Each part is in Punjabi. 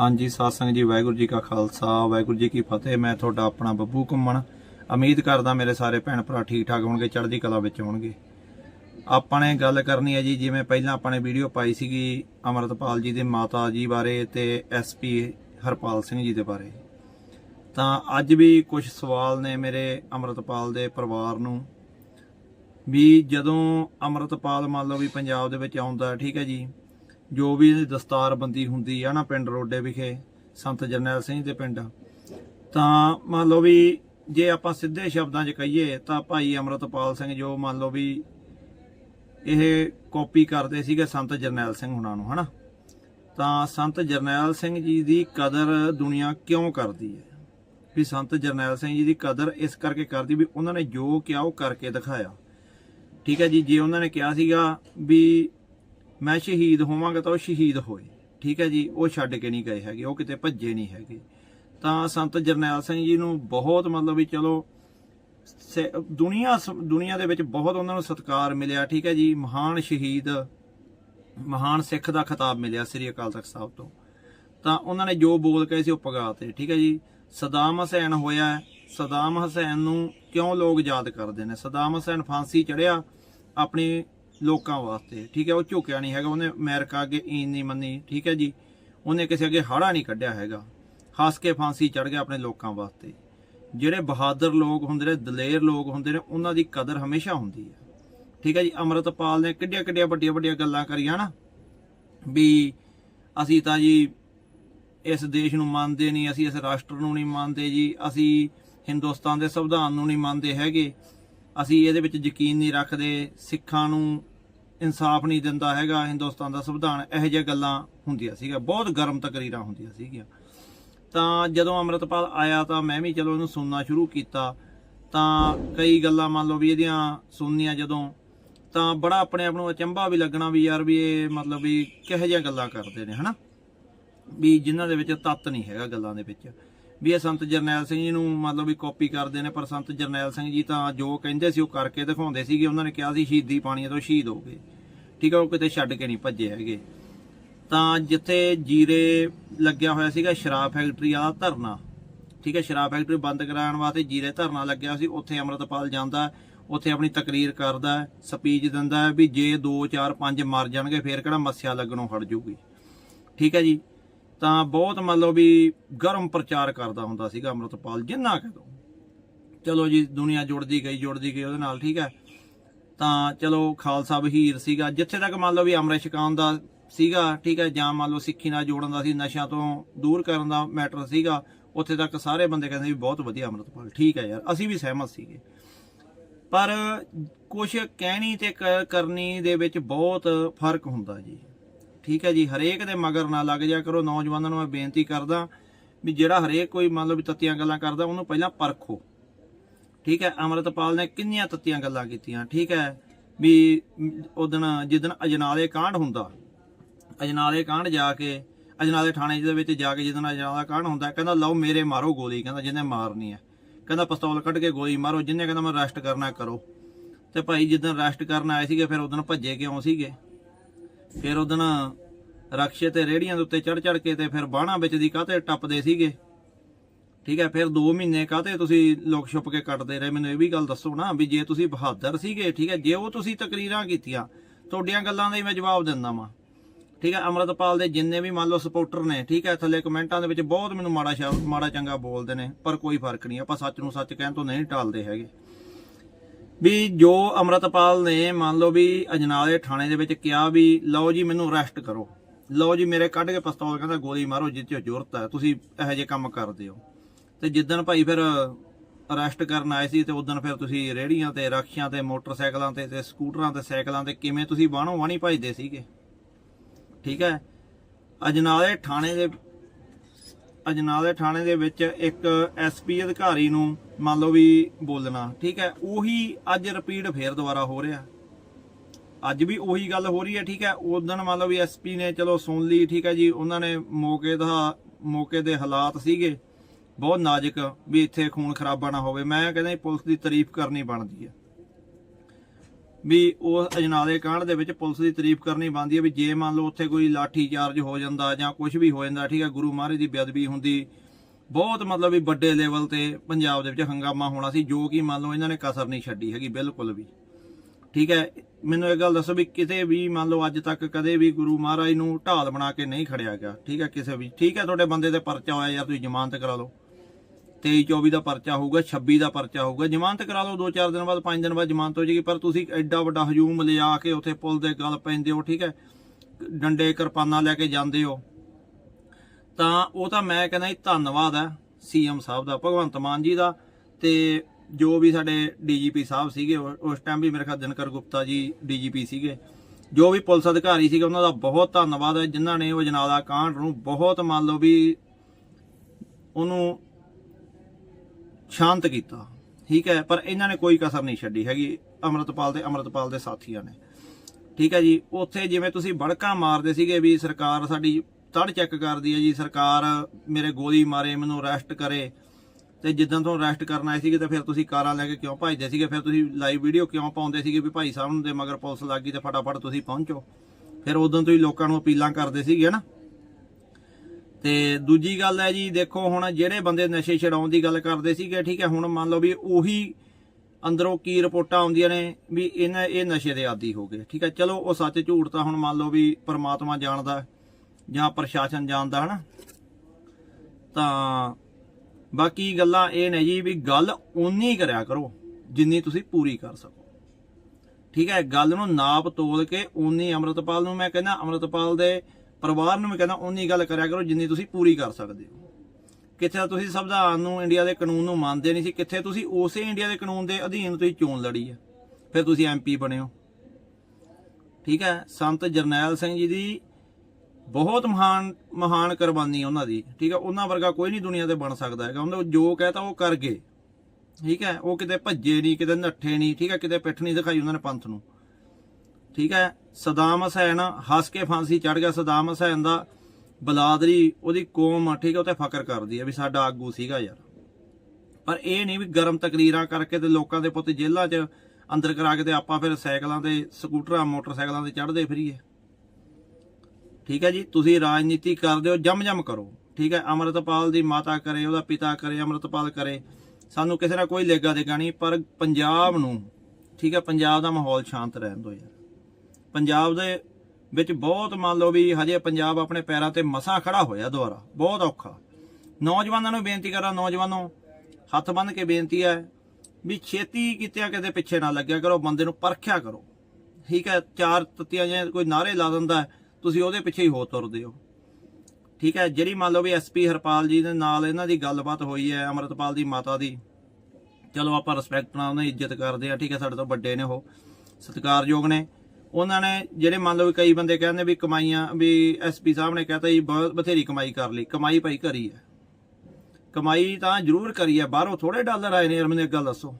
ਹਾਂਜੀ ਸਾਸੰਗ ਜੀ, ਵਾਹਿਗੁਰੂ ਜੀ ਕਾ ਖਾਲਸਾ, ਵਾਹਿਗੁਰੂ ਜੀ ਕੀ ਫਤਿਹ। ਮੈਂ ਤੁਹਾਡਾ ਆਪਣਾ ਬੱਬੂ ਘੁੰਮਣ। ਉਮੀਦ ਕਰਦਾ ਮੇਰੇ ਸਾਰੇ ਭੈਣ ਭਰਾ ਠੀਕ ਠਾਕ ਹੋਣਗੇ, ਚੜ੍ਹਦੀ ਕਲਾ ਵਿੱਚ ਹੋਣਗੇ। ਆਪਾਂ ਨੇ ਗੱਲ ਕਰਨੀ ਹੈ ਜੀ, ਜਿਵੇਂ ਪਹਿਲਾਂ ਆਪਾਂ ਨੇ ਵੀਡੀਓ ਪਾਈ ਸੀਗੀ ਅਮਰਤਪਾਲ ਜੀ ਦੇ ਮਾਤਾ ਜੀ ਬਾਰੇ ਤੇ ਐਸਪੀ ਹਰਪਾਲ ਸਿੰਘ ਜੀ ਦੇ ਬਾਰੇ। ਤਾਂ ਅੱਜ ਵੀ ਕੁਝ ਸਵਾਲ ਨੇ ਮੇਰੇ ਅਮਰਤਪਾਲ ਦੇ ਪਰਿਵਾਰ ਨੂੰ। ਵੀ ਜਦੋਂ ਅਮਰਤਪਾਲ ਮੰਨ ਲਓ ਵੀ ਪੰਜਾਬ ਦੇ ਵਿੱਚ ਆਉਂਦਾ, ਠੀਕ ਹੈ ਜੀ ਜੋ ਵੀ ਇਹਦੀ ਦਸਤਾਰਬੰਦੀ ਹੁੰਦੀ ਆ ਨਾ ਪਿੰਡ ਰੋਡੇ ਵਿਖੇ, ਸੰਤ ਜਰਨੈਲ ਸਿੰਘ ਦੇ ਪਿੰਡ, ਤਾਂ ਮੰਨ ਲਓ ਵੀ ਜੇ ਆਪਾਂ ਸਿੱਧੇ ਸ਼ਬਦਾਂ 'ਚ ਕਹੀਏ ਤਾਂ ਭਾਈ ਅਮਰਤਪਾਲ ਸਿੰਘ ਜੋ ਮੰਨ ਲਓ ਵੀ ਇਹ ਕਾਪੀ ਕਰਦੇ ਸੀਗੇ ਸੰਤ ਜਰਨੈਲ ਸਿੰਘ ਹੁਣਾਂ ਨੂੰ, ਹਨਾ? ਤਾਂ ਸੰਤ ਜਰਨੈਲ ਸਿੰਘ ਜੀ ਦੀ ਕਦਰ ਦੁਨੀਆ ਕਿਉਂ ਕਰਦੀ ਹੈ? ਵੀ ਸੰਤ ਜਰਨੈਲ ਸਿੰਘ ਜੀ ਦੀ ਕਦਰ ਇਸ ਕਰਕੇ ਕਰਦੀ ਵੀ ਉਹਨਾਂ ਨੇ ਜੋ ਕਿਹਾ ਉਹ ਕਰਕੇ ਦਿਖਾਇਆ। ਠੀਕ ਹੈ ਜੀ, ਜੇ ਉਹਨਾਂ ਨੇ ਕਿਹਾ ਸੀਗਾ ਵੀ ਮੈਂ ਸ਼ਹੀਦ ਹੋਵਾਂਗਾ ਤਾਂ ਉਹ ਸ਼ਹੀਦ ਹੋਏ। ਠੀਕ ਹੈ ਜੀ, ਉਹ ਛੱਡ ਕੇ ਨਹੀਂ ਗਏ ਹੈਗੇ, ਉਹ ਕਿਤੇ ਭੱਜੇ ਨਹੀਂ ਹੈਗੇ। ਤਾਂ ਸੰਤ ਜਰਨੈਲ ਸਿੰਘ ਜੀ ਨੂੰ ਬਹੁਤ ਮਤਲਬ ਵੀ ਚਲੋ, ਸ- ਦੁਨੀਆ ਸ- ਦੁਨੀਆ ਦੇ ਵਿੱਚ ਬਹੁਤ ਉਹਨਾਂ ਨੂੰ ਸਤਿਕਾਰ ਮਿਲਿਆ, ਠੀਕ ਹੈ ਜੀ, ਮਹਾਨ ਸ਼ਹੀਦ, ਮਹਾਨ ਸਿੱਖ ਦਾ ਖਿਤਾਬ ਮਿਲਿਆ ਸ੍ਰੀ ਅਕਾਲ ਤਖਤ ਸਾਹਿਬ ਤੋਂ। ਤਾਂ ਉਹਨਾਂ ਨੇ ਜੋ ਬੋਲ ਕਹੇ ਸੀ ਉਹ ਪਗਾਤੇ ਠੀਕ ਹੈ ਜੀ। ਸਦਾਮ ਹਸੈਨ ਹੋਇਆ ਸਦਾਮ ਹਸੈਨ ਨੂੰ ਕਿਉਂ ਲੋਕ ਯਾਦ ਕਰਦੇ ਨੇ? ਸਦਾਮ ਹੁਸੈਨ ਫਾਂਸੀ ਚੜਿਆ ਆਪਣੀ ਲੋਕਾਂ ਵਾਸਤੇ। ਠੀਕ ਹੈ, ਉਹ ਝੁਕਿਆ ਨਹੀਂ ਹੈਗਾ, ਉਹਨੇ ਅਮਰੀਕਾ ਅੱਗੇ ਈਨ ਨਹੀਂ ਮੰਨੀ। ਠੀਕ ਹੈ ਜੀ, ਉਹਨੇ ਕਿਸੇ ਅੱਗੇ ਹਾੜਾ ਨਹੀਂ ਕੱਢਿਆ ਹੈਗਾ। ਹੱਸ ਕੇ ਫਾਂਸੀ ਚੜ ਗਿਆ ਆਪਣੇ ਲੋਕਾਂ ਵਾਸਤੇ। ਜਿਹੜੇ ਬਹਾਦਰ ਲੋਕ ਹੁੰਦੇ ਨੇ, ਦਲੇਰ ਲੋਕ ਹੁੰਦੇ ਨੇ, ਉਹਨਾਂ ਦੀ ਕਦਰ ਹਮੇਸ਼ਾ ਹੁੰਦੀ ਹੈ। ਠੀਕ ਹੈ ਜੀ, ਅਮਰਤਪਾਲ ਨੇ ਕਿੱਡੀਆਂ ਕਿੱਡੀਆਂ ਵੱਡੀਆਂ ਵੱਡੀਆਂ ਗੱਲਾਂ ਕਰੀਆਂ ਨਾ ਵੀ ਅਸੀਂ ਤਾਂ ਜੀ ਇਸ ਦੇਸ਼ ਨੂੰ ਮੰਨਦੇ ਨਹੀਂ, ਅਸੀਂ ਇਸ ਰਾਸ਼ਟਰ ਨੂੰ ਨਹੀਂ ਮੰਨਦੇ ਜੀ, ਅਸੀਂ ਹਿੰਦੁਸਤਾਨ ਦੇ ਸੰਵਿਧਾਨ ਨੂੰ ਨਹੀਂ ਮੰਨਦੇ ਹੈਗੇ। ਅਸੀਂ ਇਹਦੇ ਵਿੱਚ ਯਕੀਨ ਨਹੀਂ ਰੱਖਦੇ, ਸਿੱਖਾਂ ਨੂੰ ਇਨਸਾਫ ਨਹੀਂ ਦਿੰਦਾ ਹੈਗਾ, ਹਿੰਦੁਸਤਾਨ ਦਾ ਸੰਵਿਧਾਨ ਇਹੋ ਜਿਹੀਆਂ ਗੱਲਾਂ ਹੁੰਦੀਆਂ ਸੀਗੀਆਂ, ਬਹੁਤ ਗਰਮ ਤਕਰੀਰਾਂ ਹੁੰਦੀਆਂ ਸੀਗੀਆਂ। ਤਾਂ ਜਦੋਂ ਅੰਮ੍ਰਿਤਪਾਲ ਆਇਆ ਤਾਂ ਮੈਂ ਵੀ ਚਲੋ ਇਹਨੂੰ ਸੁਣਨਾ ਸ਼ੁਰੂ ਕੀਤਾ। ਤਾਂ ਕਈ ਗੱਲਾਂ ਮੰਨ ਲਓ ਵੀ ਇਹਦੀਆਂ ਸੁਣਨੀਆਂ ਜਦੋਂ, ਤਾਂ ਬੜਾ ਆਪਣੇ ਆਪ ਨੂੰ ਅਚੰਭਾ ਵੀ ਲੱਗਣਾ ਵੀ ਯਾਰ ਵੀ ਇਹ ਮਤਲਬ ਵੀ ਕਿਹੋ ਜਿਹੀਆਂ ਗੱਲਾਂ ਕਰਦੇ ਨੇ, ਹਨਾ? ਵੀ ਜਿਨ੍ਹਾਂ ਦੇ ਵਿੱਚ ਤੱਤ ਨਹੀਂ ਹੈਗਾ ਗੱਲਾਂ ਦੇ ਵਿੱਚ। ਵੀ ਇਹ ਸੰਤ ਜਰਨੈਲ ਸਿੰਘ ਜੀ ਨੂੰ ਮਤਲਬ ਵੀ ਕਾਪੀ ਕਰਦੇ ਨੇ, ਪਰ ਸੰਤ ਜਰਨੈਲ ਸਿੰਘ ਜੀ ਤਾਂ ਜੋ ਕਹਿੰਦੇ ਸੀ ਉਹ ਕਰਕੇ ਦਿਖਾਉਂਦੇ ਸੀਗੇ। ਉਹਨਾਂ ਨੇ ਕਿਹਾ ਸੀ ਸ਼ਹੀਦੀ ਪਾਣੀ ਤੋਂ ਸ਼ਹੀਦ ਹੋ ਗਏ। ਠੀਕ ਹੈ ਉਹ ਕਿਤੇ ਛੱਡ ਕੇ ਨਹੀਂ ਭੱਜੇ ਹੈਗੇ। ਤਾਂ ਜਿੱਥੇ ਜੀਰੇ ਲੱਗਿਆ ਹੋਇਆ ਸੀਗਾ, ਸ਼ਰਾਬ ਫੈਕਟਰੀ ਆ ਧਰਨਾ। ਠੀਕ ਹੈ ਸ਼ਰਾਬ ਫੈਕਟਰੀ ਬੰਦ ਕਰਾਉਣ ਵਾਸਤੇ ਜੀਰੇ ਧਰਨਾ ਲੱਗਿਆ ਸੀ। ਉੱਥੇ ਅਮਰਤਪਾਲ ਜਾਂਦਾ, ਉੱਥੇ ਆਪਣੀ ਤਕਰੀਰ ਕਰਦਾ ਸਪੀਚ ਦਿੰਦਾ ਵੀ ਜੇ 2 4 5 ਮਰ ਜਾਣਗੇ, ਫੇਰ ਕਿਹੜਾ ਮੱਸਿਆ ਲੱਗਣੋਂ ਹਟ ਜੂਗੀ। ਠੀਕ ਹੈ ਜੀ। ਤਾਂ ਬਹੁਤ ਮੰਨ ਲਓ ਵੀ ਗਰਮ ਪ੍ਰਚਾਰ ਕਰਦਾ ਹੁੰਦਾ ਸੀਗਾ ਅਮਰਤਪਾਲ, ਜਿੰਨਾ ਕਹਿ ਦੋ। ਚਲੋ ਜੀ, ਦੁਨੀਆ ਜੁੜਦੀ ਗਈ ਜੁੜਦੀ ਗਈ ਉਹਦੇ ਨਾਲ, ਠੀਕ ਹੈ। ਤਾਂ ਚਲੋ ਖਾਲਸਾ ਵਹੀਰ ਸੀਗਾ, ਜਿੱਥੇ ਤੱਕ ਮੰਨ ਲਓ ਵੀ ਅੰਮ੍ਰਿਤ ਛਕਾਉਣ ਦਾ ਸੀਗਾ, ਠੀਕ ਹੈ, ਜਾਂ ਮੰਨ ਲਓ ਸਿੱਖੀ ਨਾਲ ਜੋੜਨ ਦਾ ਸੀ, ਨਸ਼ਿਆਂ ਤੋਂ ਦੂਰ ਕਰਨ ਦਾ ਮੈਟਰ ਸੀਗਾ, ਉੱਥੇ ਤੱਕ ਸਾਰੇ ਬੰਦੇ ਕਹਿੰਦੇ ਵੀ ਬਹੁਤ ਵਧੀਆ ਅੰਮ੍ਰਿਤਪਾਲ, ਠੀਕ ਹੈ ਯਾਰ, ਅਸੀਂ ਵੀ ਸਹਿਮਤ ਸੀਗੇ। ਪਰ ਕੁਝ ਕਹਿਣੀ ਤੇ ਕ- ਕਰਨੀ ਦੇ ਵਿੱਚ ਬਹੁਤ ਫ਼ਰਕ ਹੁੰਦਾ ਜੀ। ਠੀਕ ਹੈ ਜੀ, ਹਰੇਕ ਦੇ ਮਗਰ ਨਾ ਲੱਗ ਜਾ ਕਰੋ। ਨੌਜਵਾਨਾਂ ਨੂੰ ਮੈਂ ਬੇਨਤੀ ਕਰਦਾ ਵੀ ਜਿਹੜਾ ਹਰੇਕ ਕੋਈ ਮੰਨ ਲਓ ਵੀ ਤੱਤੀਆਂ ਗੱਲਾਂ ਕਰਦਾ, ਉਹਨੂੰ ਪਹਿਲਾਂ ਪਰਖੋ। ਠੀਕ ਹੈ, ਅਮਰਤਪਾਲ ਨੇ ਕਿੰਨੀਆਂ ਤੱਤੀਆਂ ਗੱਲਾਂ ਕੀਤੀਆਂ, ਠੀਕ ਹੈ, ਵੀ ਉਦਣ ਜਿੱਦਣ ਅਜਨਾਲੇ ਕਾਂਡ ਹੁੰਦਾ, ਅਜਨਾਲੇ ਕਾਂਡ ਜਾ ਕੇ, ਅਜਨਾਲੇ ਥਾਣੇ ਦੇ ਵਿੱਚ ਜਾ ਕੇ ਜਿੱਦਣ ਅਜਨਾਲਾ ਕਾਂਡ ਹੁੰਦਾ, ਕਹਿੰਦਾ, ਲਓ, ਮੇਰੇ ਮਾਰੋ ਗੋਲੀ ਕਹਿੰਦਾ, ਜਿਹਨੇ ਮਾਰਨੀ ਹੈ ਕਹਿੰਦਾ, ਪਿਸਤੌਲ ਕੱਢ ਕੇ ਗੋਲੀ ਮਾਰੋ ਜਿਹਨੇ ਕਹਿੰਦਾ, ਮੈਂ ਰੈਸਟ ਕਰਨਾ ਕਰੋ ਤੇ ਭਾਈ ਜਿੱਦਣ ਰੈਸਟ ਕਰਨ ਆਏ ਸੀਗੇ, ਫਿਰ ਉਦੋਂ ਭੱਜੇ ਕਿਉਂ ਸੀਗੇ? ਫਿਰ ਉਦੋਂ ਰਕਸ਼ੇ ਤੇ ਰੇੜੀਆਂ ਦੇ ਉੱਤੇ ਚੜ ਚੜ ਕੇ ਤੇ ਫਿਰ ਬਾਣਾ ਵਿੱਚ ਦੀ ਕਾਹਤੇ ਟੱਪਦੇ ਸੀਗੇ। ਠੀਕ ਹੈ, ਫਿਰ 2 ਮਹੀਨੇ ਕਾਹਤੇ ਤੁਸੀਂ ਲੋਕ ਛੁਪ ਕੇ ਕੱਟਦੇ ਰਹੇ? ਮੈਨੂੰ ਇਹ ਵੀ ਗੱਲ ਦੱਸੋ ਨਾ ਵੀ ਜੇ ਤੁਸੀਂ ਬਹਾਦਰ ਸੀਗੇ, ਠੀਕ ਹੈ, ਜੇ ਉਹ ਤੁਸੀਂ ਤਕਰੀਰਾਂ ਕੀਤੀਆਂ, ਤੁਹਾਡੀਆਂ ਗੱਲਾਂ ਦਾ ਹੀ ਮੈਂ ਜਵਾਬ ਦਿੰਦਾ ਵਾਂ। ਠੀਕ ਹੈ, ਅਮਰਤਪਾਲ ਦੇ ਜਿੰਨੇ ਵੀ ਮੰਨ ਲਓ ਸਪੋਰਟਰ ਨੇ, ਠੀਕ ਹੈ, ਥੱਲੇ ਕਮੈਂਟਾਂ ਦੇ ਵਿੱਚ ਬਹੁਤ ਮੈਨੂੰ ਮਾੜਾ ਸ਼ਬਦ ਮਾੜਾ ਚੰਗਾ ਬੋਲਦੇ ਨੇ, ਪਰ ਕੋਈ ਫ਼ਰਕ ਨਹੀਂ, ਆਪਾਂ ਸੱਚ ਨੂੰ ਸੱਚ ਕਹਿਣ ਤੋਂ ਨਹੀਂ ਟਾਲਦੇ ਹੈਗੇ। ਵੀ ਜੋ ਅਮਰਤਪਾਲ ਨੇ ਮੰਨ ਲਓ ਵੀ ਅਜਨਾਲੇ ਥਾਣੇ ਦੇ ਵਿੱਚ ਕਿਹਾ ਵੀ, ਲਓ ਜੀ ਮੈਨੂੰ ਅਰੈਸਟ ਕਰੋ। ਲਓ ਜੀ ਮੇਰੇ ਕੱਢ ਕੇ ਪਿਸਤੌਲ ਕਹਿੰਦਾ ਗੋਲੀ ਮਾਰੋ ਜਿੱਥੇ ਜ਼ਰੂਰਤ ਹੈ, ਤੁਸੀਂ ਇਹੋ ਜਿਹੇ ਕੰਮ ਕਰਦੇ ਹੋ। ਤੇ ਜਿੱਦਣ ਭਾਈ ਫਿਰ ਅਰੈਸਟ ਕਰਨ ਆਏ ਸੀ ਤੇ ਉਦੋਂ ਫਿਰ ਤੁਸੀਂ ਰੇੜੀਆਂ ਤੇ ਰਕਸ਼ਿਆਂ ਤੇ, ਮੋਟਰਸਾਈਕਲਾਂ ਤੇ ਤੇ ਸਕੂਟਰਾਂ ਤੇ, ਸਾਈਕਲਾਂ ਤੇ ਕਿਵੇਂ ਤੁਸੀਂ ਬਾਹਣੋਂ ਵਾਣੀ ਭਜਦੇ ਸੀਗੇ? ਠੀਕ ਹੈ? ਅਜਨਾਲੇ ਥਾਣੇ ਦੇ, ਅਜਨਾਲੇ ਥਾਣੇ ਦੇ ਵਿੱਚ ਇੱਕ ਐਸਪੀ ਅਧਿਕਾਰੀ ਨੂੰ ਮੰਨ ਲਓ ਵੀ ਬੋਲਣਾ, ਠੀਕ ਹੈ? ਉਹੀ ਅੱਜ ਰਿਪੀਟ ਫੇਰ ਦੁਬਾਰਾ ਹੋ ਰਿਹਾ। ਅੱਜ ਵੀ ਉਹੀ ਗੱਲ ਹੋ ਰਹੀ ਹੈ, ਠੀਕ ਹੈ? ਉਦੋਂ ਮੰਨ ਲਓ ਵੀ ਐਸਪੀ ਨੇ ਚਲੋ ਸੁਣ ਲਈ, ਠੀਕ ਹੈ ਜੀ, ਉਹਨਾਂ ਨੇ ਮੌਕੇ ਦਾ, ਮੌਕੇ ਦੇ ਹਾਲਾਤ ਸੀਗੇ। ਬਹੁਤ ਨਾਜ਼ੁਕ ਵੀ ਇੱਥੇ ਖੂਨ ਖਰਾਬਾ ਨਾ ਹੋਵੇ। ਮੈਂ ਕਹਿੰਦਾ ਪੁਲਿਸ ਦੀ ਤਾਰੀਫ ਕਰਨੀ ਬਣਦੀ ਹੈ। ਵੀ ਉਸ ਅਜਨਾਲੇ ਕਾਂਡ ਦੇ ਵਿੱਚ ਪੁਲਿਸ ਦੀ ਤਾਰੀਫ ਕਰਨੀ ਬਣਦੀ ਹੈ ਵੀ ਜੇ ਮੰਨ ਲਓ ਉੱਥੇ ਕੋਈ ਲਾਠੀ ਚਾਰਜ ਹੋ ਜਾਂਦਾ ਜਾਂ ਕੁਝ ਵੀ ਹੋ ਜਾਂਦਾ, ਠੀਕ ਹੈ? ਗੁਰੂ ਮਹਾਰਾਜ ਦੀ ਬੇਅਦਬੀ ਹੁੰਦੀ ਬਹੁਤ ਮਤਲਬ ਵੀ ਵੱਡੇ ਲੈਵਲ ਤੇ ਪੰਜਾਬ ਦੇ ਵਿੱਚ ਹੰਗਾਮਾ ਹੋਣਾ ਸੀ, ਜੋ ਕਿ ਮੰਨ ਲਓ ਇਹਨਾਂ ਨੇ ਕਸਰ ਨਹੀਂ ਛੱਡੀ ਹੈਗੀ, ਬਿਲਕੁਲ ਵੀ। ਠੀਕ ਹੈ, ਮੈਨੂੰ ਇਹ ਗੱਲ ਦੱਸੋ ਵੀ ਕਿਤੇ ਵੀ ਮੰਨ ਲਓ ਅੱਜ ਤੱਕ ਕਦੇ ਵੀ ਗੁਰੂ ਮਹਾਰਾਜ ਨੂੰ ਢਾਲ ਬਣਾ ਕੇ ਨਹੀਂ ਖੜਿਆ ਗਿਆ, ਠੀਕ ਹੈ, ਕਿਸੇ ਵੀ, ਠੀਕ ਹੈ, ਤੁਹਾਡੇ ਬੰਦੇ ਤੇ ਪਰਚਾ ਹੋਇਆ ਯਾਰ, ਤੁਸੀਂ ਜ਼ਮਾਨਤ ਕਰਾ ਲਓ। 23 24 ਦਾ ਪਰਚਾ ਹੋਊਗਾ 26 ਦਾ ਪਰਚਾ ਹੋਊਗਾ, ਜ਼ਮਾਨਤ ਕਰਾ ਲਓ 2-4 ਦਿਨ ਬਾਅਦ 5 ਦਿਨ ਬਾਅਦ ਜ਼ਮਾਨਤ ਹੋ ਜਾਏਗੀ, ਪਰ ਤੁਸੀਂ ਐਡਾ ਵੱਡਾ ਹਜੂਮ ਲਿਆ ਕੇ ਉੱਥੇ ਪੁਲ ਦੇ ਗਲ ਪੈਂਦੇ ਹੋ, ਠੀਕ ਹੈ, ਡੰਡੇ ਕਿਰਪਾਨਾਂ ਲੈ ਕੇ ਜਾਂਦੇ ਹੋ। ਤਾਂ ਉਹ ਤਾਂ ਮੈਂ ਕਹਿੰਦਾ ਜੀ ਧੰਨਵਾਦ ਹੈ ਸੀਐਮ ਸਾਹਿਬ ਦਾ, ਭਗਵੰਤ ਮਾਨ ਜੀ ਦਾ ਤੇ ਜੋ ਵੀ ਸਾਡੇ ਡੀਜੀਪੀ ਸਾਹਿਬ ਸੀਗੇ ਉਸ ਟਾਈਮ ਵੀ ਮੇਰੇ ਖਿਆਲ ਦਿਨਕਰ ਗੁਪਤਾ ਜੀ ਡੀਜੀਪੀ ਸੀਗੇ। ਜੋ ਵੀ ਪੁਲਿਸ ਅਧਿਕਾਰੀ ਸੀਗੇ, ਉਹਨਾਂ ਦਾ ਬਹੁਤ ਧੰਨਵਾਦ ਹੈ। ਜਿਨ੍ਹਾਂ ਨੇ ਉਹ ਜਨਾਲਾ ਕਾਂਡ ਨੂੰ ਬਹੁਤ ਮੰਨ ਲਓ ਵੀ ਉਹਨੂੰ ਸ਼ਾਂਤ ਕੀਤਾ। ਠੀਕ ਹੈ, ਪਰ ਇਹਨਾਂ ਨੇ ਕੋਈ ਕਸਰ ਨਹੀਂ ਛੱਡੀ ਹੈਗੀ, ਅਮਰਤਪਾਲ ਤੇ ਅਮਰਤਪਾਲ ਦੇ ਸਾਥੀਆਂ ਨੇ। ਠੀਕ ਹੈ ਜੀ, ਉੱਥੇ ਜਿਵੇਂ ਤੁਸੀਂ ਬੜਕਾ ਮਾਰਦੇ ਸੀਗੇ ਵੀ ਸਰਕਾਰ ਸਾਡੀ ਤੜ ਚੈੱਕ ਕਰਦੀ ਹੈ ਜੀ, ਸਰਕਾਰ ਮੇਰੇ ਗੋਲੀ ਮਾਰੇ, ਮੈਨੂੰ ਅਰੈਸਟ ਕਰੇ। ਤੇ ਜਿੱਦਾਂ ਤੋਂ ਅਰੈਸਟ ਕਰਨ ਆਏ ਸੀਗੇ, ਤਾਂ ਫਿਰ ਤੁਸੀਂ ਕਾਰਾਂ ਲੈ ਕੇ ਕਿਉਂ ਭੱਜਦੇ ਸੀਗੇ? ਫਿਰ ਤੁਸੀਂ ਲਾਈਵ ਵੀਡੀਓ ਕਿਉਂ ਪਾਉਂਦੇ ਸੀਗੇ ਵੀ ਭਾਈ ਸਾਹਿਬ ਨੂੰ ਦੇ ਮਗਰ ਪੁਲਿਸ ਲੱਗ ਗਈ ਤੇ ਫਟਾਫਟ ਤੁਸੀਂ ਪਹੁੰਚੋ? ਫਿਰ ਉਦੋਂ ਤੋਂ ਹੀ ਲੋਕਾਂ ਨੂੰ ਅਪੀਲਾਂ ਕਰਦੇ ਸੀਗੇ ਨਾ ਤੇ ਦੂਜੀ ਗੱਲ ਹੈ ਜੀ, ਦੇਖੋ ਹੁਣ ਜਿਹੜੇ ਬੰਦੇ ਨਸ਼ੇ ਛਡਾਉਣ ਦੀ ਗੱਲ ਕਰਦੇ ਸੀਗੇ, ਠੀਕ ਹੈ, ਹੁਣ ਮੰਨ ਲਓ ਵੀ ਉਹੀ ਅੰਦਰੋਂ ਕੀ ਰਿਪੋਰਟਾਂ ਆਉਂਦੀਆਂ ਨੇ ਵੀ ਇਹਨਾਂ, ਇਹ ਨਸ਼ੇ ਦੇ ਆਦੀ ਹੋ ਗਏ, ਠੀਕ ਹੈ? ਚਲੋ, ਉਹ ਸੱਚ ਝੂਠ ਤਾਂ ਹੁਣ ਮੰਨ ਲਓ ਵੀ ਪਰਮਾਤਮਾ ਜਾਣਦਾ। ਜਾਂ ਪ੍ਰਸ਼ਾਸਨ ਜਾਣਦਾ, ਹਨਾ? ਤਾਂ ਬਾਕੀ ਗੱਲਾਂ ਇਹ ਨੇ ਜੀ ਵੀ ਗੱਲ ਓਨੀ ਕਰਿਆ ਕਰੋ ਜਿੰਨੀ ਤੁਸੀਂ ਪੂਰੀ ਕਰ ਸਕੋ। ਠੀਕ ਹੈ, ਗੱਲ ਨੂੰ ਨਾਪ ਤੋਲ ਕੇ ਉਨੀ ਅੰਮ੍ਰਿਤਪਾਲ ਨੂੰ ਮੈਂ ਕਹਿੰਦਾ, ਅੰਮ੍ਰਿਤਪਾਲ ਦੇ ਪਰਿਵਾਰ ਨੂੰ ਮੈਂ ਕਹਿੰਦਾ, ਓਨੀ ਗੱਲ ਕਰਿਆ ਕਰੋ ਜਿੰਨੀ ਤੁਸੀਂ ਪੂਰੀ ਕਰ ਸਕਦੇ ਹੋ। ਕਿੱਥੇ ਤੁਸੀਂ ਸੰਵਿਧਾਨ ਨੂੰ ਇੰਡੀਆ ਦੇ ਕਾਨੂੰਨ ਨੂੰ ਮੰਨਦੇ ਨਹੀਂ ਸੀ, ਕਿੱਥੇ ਤੁਸੀਂ ਉਸੇ ਇੰਡੀਆ ਦੇ ਕਾਨੂੰਨ ਦੇ ਅਧੀਨ ਤੁਸੀਂ ਚੋਣ ਲੜੀ ਹੈ। ਫਿਰ ਤੁਸੀਂ ਐਮਪੀ ਬਣੇ ਹੋ। ਠੀਕ ਹੈ, ਸੰਤ ਜਰਨੈਲ ਸਿੰਘ ਜੀ ਦੀ ਬਹੁਤ ਮਹਾਨ ਮਹਾਨ ਕੁਰਬਾਨੀ ਉਹਨਾਂ ਦੀ, ਠੀਕ ਹੈ ਉਹਨਾਂ ਵਰਗਾ ਕੋਈ ਨਹੀਂ ਦੁਨੀਆ ਤੇ ਬਣ ਸਕਦਾ ਹੈਗਾ। ਉਹਨਾਂ ਜੋ ਕਹਤਾ ਉਹ ਕਰ ਗਏ। ਠੀਕ ਹੈ ਉਹ ਕਿਤੇ ਭੱਜੇ ਨਹੀਂ, ਕਿਤੇ ਨੱਠੇ ਨਹੀਂ, ਠੀਕ ਹੈ ਕਿਤੇ ਪਿੱਠ ਨਹੀਂ ਦਿਖਾਈ ਉਹਨਾਂ ਨੇ ਪੰਥ ਨੂੰ। ਠੀਕ ਹੈ ਸਦਾਮ ਹਸੈਨ ਹੱਸ ਕੇ ਫਾਂਸੀ ਚੜ ਗਿਆ। ਸਦਾਮ ਹਸੈਨ ਦਾ ਬਲਾਦਰੀ ਉਹਦੀ ਕੌਮ ਠੀਕ ਹੈ ਉਹ ਤੇ ਫਕਰ ਕਰਦੀ ਹੈ ਵੀ ਸਾਡਾ ਆਗੂ ਸੀਗਾ ਯਾਰ। ਪਰ ਇਹ ਨਹੀਂ ਵੀ ਗਰਮ ਤਕਰੀਰਾਂ ਕਰਕੇ ਤੇ ਲੋਕਾਂ ਦੇ ਪੁੱਤ ਜੇਲ੍ਹਾਂ 'ਚ ਅੰਦਰ ਕਰਾ ਕੇ ਤੇ ਆਪਾਂ ਫਿਰ ਸਾਈਕਲਾਂ ਤੇ ਸਕੂਟਰਾਂ, ਮੋਟਰਸਾਈਕਲਾਂ ਤੇ ਚੜ੍ਹਦੇ ਫਿਰੀਏ। ਠੀਕ ਹੈ ਜੀ? ਤੁਸੀਂ ਰਾਜਨੀਤੀ ਕਰਦੇ ਹੋ ਜਮ-ਜਮ ਕਰੋ। ਠੀਕ ਹੈ? ਅਮਰਤਪਾਲ ਦੀ ਮਾਤਾ ਕਰੇ ਉਹਦਾ ਪਿਤਾ ਕਰੇ ਅਮਰਤਪਾਲ ਕਰੇ। ਸਾਨੂੰ ਕਿਸੇ ਨਾਲ ਕੋਈ ਲੇਗਾ ਦੇਗਾ ਨਹੀਂ ਪਰ ਪੰਜਾਬ ਨੂੰ ਠੀਕ ਹੈ? ਪੰਜਾਬ ਦਾ ਮਾਹੌਲ ਸ਼ਾਂਤ ਰਹਿਣ ਦਿਓ ਯਾਰ। ਪੰਜਾਬ ਦੇ ਵਿੱਚ ਬਹੁਤ ਮੰਨ ਲਓ ਵੀ ਹਜੇ ਪੰਜਾਬ ਆਪਣੇ ਪੈਰਾਂ ਤੇ ਮਸਾਂ ਖੜਾ ਹੋਇਆ ਦੁਆਰਾ ਬਹੁਤ ਔਖਾ। ਨੌਜਵਾਨਾਂ ਨੂੰ ਬੇਨਤੀ ਕਰਾਂ ਨੌਜਵਾਨੋ ਹੱਥ ਬੰਨ ਕੇ ਬੇਨਤੀ ਹੈ ਵੀ ਛੇਤੀ ਕਿਤੇ ਕਿਤੇ ਪਿੱਛੇ ਨਾ ਲੱਗਿਆ ਕਰੋ ਬੰਦੇ ਨੂੰ ਪਰਖਿਆ ਕਰੋ। ਠੀਕ ਹੈ? ਚਾਰ ਤੱਤੀਆਂ ਜਾਂ ਕੋਈ ਨਾਰੇ ਲਾ ਦਿੰਦਾ ਹੈ, ਤੁਸੀਂ ਉਹਦੇ ਪਿੱਛੇ ਹੀ ਹੋ ਤੁਰਦੇ ਹੋ। ਠੀਕ ਹੈ, ਜਿਹੜੀ ਮੰਨ ਲਓ ਵੀ ਐਸਪੀ ਹਰਪਾਲ ਜੀ ਦੇ ਨਾਲ ਇਹਨਾਂ ਦੀ ਗੱਲਬਾਤ ਹੋਈ ਹੈ, ਅਮਰਤਪਾਲ ਦੀ ਮਾਤਾ ਦੀ, ਚਲੋ ਆਪਾਂ ਰਿਸਪੈਕਟ ਨਾਲ ਉਹਨਾਂ ਦੀ ਇੱਜ਼ਤ ਕਰਦੇ ਆ ਠੀਕ ਹੈ, ਸਾਡੇ ਤੋਂ ਵੱਡੇ ਨੇ ਉਹ, ਸਤਿਕਾਰਯੋਗ ਨੇ। ਉਹਨਾਂ ਨੇ ਜਿਹੜੇ ਮੰਨ ਲਓ ਕਈ ਬੰਦੇ ਕਹਿੰਦੇ ਵੀ ਕਮਾਈਆਂ, ਵੀ ਐਸਪੀ ਸਾਹਿਬ ਨੇ ਕਹਤਾ ਜੀ, ਬਹੁਤ ਬਥੇਰੀ ਕਮਾਈ ਕਰ ਲਈ, ਕਮਾਈ ਭਾਈ ਕਰੀ ਹੈ। ਕਮਾਈ ਤਾਂ ਜ਼ਰੂਰ ਕਰੀ ਹੈ, ਬਾਹਰੋਂ ਥੋੜੇ ਡਾਲਰ ਆਏ ਨੇ ਯਾਰ ਮੈਨੂੰ ਇੱਕ ਗੱਲ ਦੱਸੋ।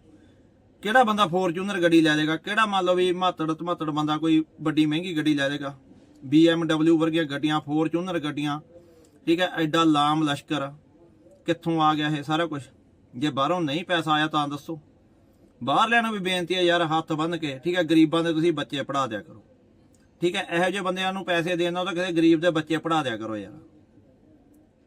ਕਿਹੜਾ ਬੰਦਾ ਫੋਰਚੂਨਰ ਗੱਡੀ ਲੈ ਲੇਗਾ ਕਿਹੜਾ ਮੰਨ ਲਓ ਵੀ ਮਾਤੜ ਧਮਾਤੜ ਬੰਦਾ ਕੋਈ ਵੱਡੀ ਮਹਿੰਗੀ ਗੱਡੀ ਲੈ ਲੇਗਾ BMW ਵਰਗੀਆਂ ਗੱਡੀਆਂ ਫੋਰਚੂਨਰ ਗੱਡੀਆਂ, ਠੀਕ ਹੈ, ਐਡਾ ਲਾਮ ਲਸ਼ਕਰ, ਕਿੱਥੋਂ ਆ ਗਿਆ ਇਹ ਸਾਰਾ ਕੁਝ ਜੇ ਬਾਹਰੋਂ ਨਹੀਂ ਪੈਸਾ ਆਇਆ ਤਾਂ ਦੱਸੋ। ਬਾਹਰ ਨੂੰ ਵੀ ਬੇਨਤੀ ਹੈ ਯਾਰ, ਹੱਥ ਬੰਨ ਕੇ, ਠੀਕ ਹੈ, ਗਰੀਬਾਂ ਦੇ ਤੁਸੀਂ ਬੱਚੇ ਪੜ੍ਹਾ ਦਿਆ ਕਰੋ। ਠੀਕ ਹੈ, ਇਹੋ ਜਿਹੇ ਬੰਦਿਆਂ ਨੂੰ ਪੈਸੇ ਦੇਣਾ ਤਾਂ ਕਿਸੇ ਗਰੀਬ ਦੇ ਬੱਚੇ ਪੜ੍ਹਾ ਦਿਆ ਕਰੋ ਯਾਰ।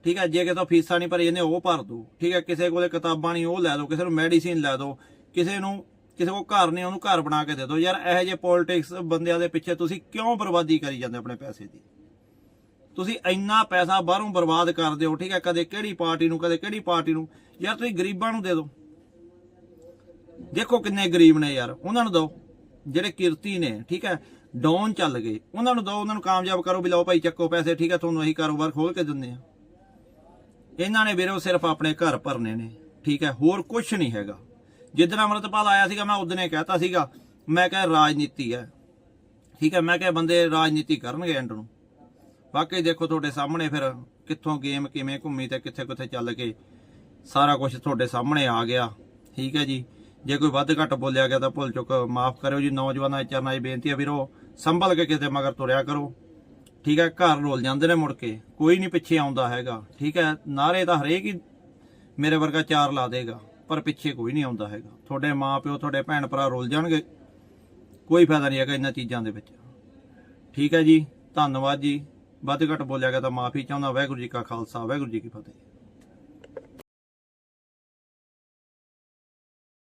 ਠੀਕ ਹੈ, ਜੇ ਕਿਤੋਂ ਫੀਸਾਂ ਨਹੀਂ ਭਰੀ ਜਾਂਦੇ ਉਹ ਭਰ ਦੋ। ਠੀਕ ਹੈ, ਕਿਸੇ ਕੋਲੇ ਕਿਤਾਬਾਂ ਨਹੀਂ, ਉਹ ਲੈ ਦਿਓ ਕਿਸੇ ਨੂੰ ਮੈਡੀਸਿਨ ਲੈ ਦਿਓ ਕਿਸੇ ਨੂੰ ਕਿਸੇ ਕੋ ਘਰ ਨੇ ਉਹਨੂੰ ਘਰ ਬਣਾ ਕੇ ਦੇ ਦਿਓ। ਯਾਰ, ਇਹੋ ਜਿਹੇ ਪੋਲਿਟਿਕਸ ਬੰਦਿਆਂ ਦੇ ਪਿੱਛੇ ਤੁਸੀਂ ਕਿਉਂ ਬਰਬਾਦੀ ਕਰੀ ਜਾਂਦੇ ਆਪਣੇ ਪੈਸੇ ਦੀ? ਤੁਸੀਂ ਇੰਨਾ ਪੈਸਾ ਬਾਹਰੋਂ ਬਰਬਾਦ ਕਰਦੇ ਹੋ, ਠੀਕ ਹੈ? ਕਦੇ ਕਿਹੜੀ ਪਾਰਟੀ ਨੂੰ, ਕਦੇ ਕਿਹੜੀ ਪਾਰਟੀ ਨੂੰ। ਯਾਰ, ਤੁਸੀਂ ਗਰੀਬਾਂ ਨੂੰ ਦੇ ਦਿਓ। ਦੇਖੋ ਕਿੰਨੇ ਗਰੀਬ ਨੇ ਯਾਰ। ਉਹਨਾਂ ਨੂੰ ਦਿਓ। ਜਿਹੜੇ ਕਿਰਤੀ ਨੇ, ਠੀਕ ਹੈ? ਡਾਊਨ ਚੱਲ ਗਏ। ਉਹਨਾਂ ਨੂੰ ਦਿਓ, ਉਹਨਾਂ ਨੂੰ ਕਾਮਯਾਬ ਕਰੋ ਵੀ ਲਓ ਭਾਈ, ਚੱਕੋ ਪੈਸੇ, ਠੀਕ ਹੈ? ਤੁਹਾਨੂੰ ਅਸੀਂ ਕਾਰੋਬਾਰ ਖੋਲ ਕੇ ਦਿੰਦੇ ਆ ਇਹਨਾਂ ਨੇ ਵੀਰੋ ਸਿਰਫ ਆਪਣੇ ਘਰ ਭਰਨੇ ਨੇ, ਠੀਕ ਹੈ? ਹੋਰ ਕੁਝ ਨਹੀਂ ਹੈਗਾ। ਜਿੱਦਣ ਅਮਰਤਪਾਲ ਆਇਆ ਸੀਗਾ, ਮੈਂ ਉਦੋਂ ਹੀ ਕਹਿਤਾ ਸੀਗਾ, ਮੈਂ ਕਿਹਾ ਰਾਜਨੀਤੀ ਹੈ। ਠੀਕ ਹੈ, ਮੈਂ ਕਿਹਾ ਬੰਦੇ ਰਾਜਨੀਤੀ ਕਰਨਗੇ ਐਂਡ ਨੂੰ। ਵਾਕਈ ਦੇਖੋ ਤੁਹਾਡੇ ਸਾਹਮਣੇ ਫਿਰ ਕਿੱਥੋਂ ਗੇਮ ਕਿਵੇਂ ਘੁੰਮੀ ਤੇ ਕਿੱਥੇ ਕਿੱਥੇ ਚੱਲ ਕੇ ਸਾਰਾ ਕੁਝ ਤੁਹਾਡੇ ਸਾਹਮਣੇ ਆ ਗਿਆ। ਠੀਕ ਹੈ ਜੀ। ਜੇ ਕੋਈ ਵੱਧ ਘੱਟ ਬੋਲਿਆ ਗਿਆ ਤਾਂ ਭੁੱਲ ਚੁੱਕ, ਮਾਫ ਕਰਿਓ ਜੀ। ਨੌਜਵਾਨਾਂ ਦੇ ਚਰਨਾਂ 'ਚ ਬੇਨਤੀ ਹੈ ਵੀਰੋ, ਸੰਭਲ ਕੇ ਕਿਸੇ ਮਗਰ ਤੁਰਿਆ ਕਰੋ। ਠੀਕ ਹੈ, ਘਰ ਰੋਲ ਜਾਂਦੇ ਨੇ ਮੁੜ ਕੇ। ਕੋਈ ਨਹੀਂ ਪਿੱਛੇ ਆਉਂਦਾ ਹੈਗਾ। ਠੀਕ ਹੈ, ਨਾਰੇ ਤਾਂ ਹਰੇਕ ਹੀ ਮੇਰੇ ਵਰਗਾ ਚਾਰ ਲਾ ਦੇਗਾ। ਪਰ ਪਿੱਛੇ ਕੋਈ ਨਹੀਂ ਆਉਂਦਾ ਹੈਗਾ। ਤੁਹਾਡੇ ਮਾਪਿਓ ਤੁਹਾਡੇ ਭੈਣ ਭਰਾ ਰੋਲ ਜਾਣਗੇ। ਕੋਈ ਫਾਇਦਾ ਨਹੀਂ ਹੈਗਾ ਇਹਨਾਂ ਚੀਜ਼ਾਂ ਦੇ ਵਿੱਚ। ਠੀਕ ਹੈ ਜੀ, ਧੰਨਵਾਦ ਜੀ। ਵੱਧ ਘੱਟ ਬੋਲਿਆ ਗਿਆ ਤਾਂ ਮਾਫੀ ਚਾਹੁੰਦਾ। ਵਾਹਿਗੁਰੂ ਜੀ ਕਾ ਖਾਲਸਾ, ਵਾਹਿਗੁਰੂ ਜੀ ਕੀ ਫਤਿਹ।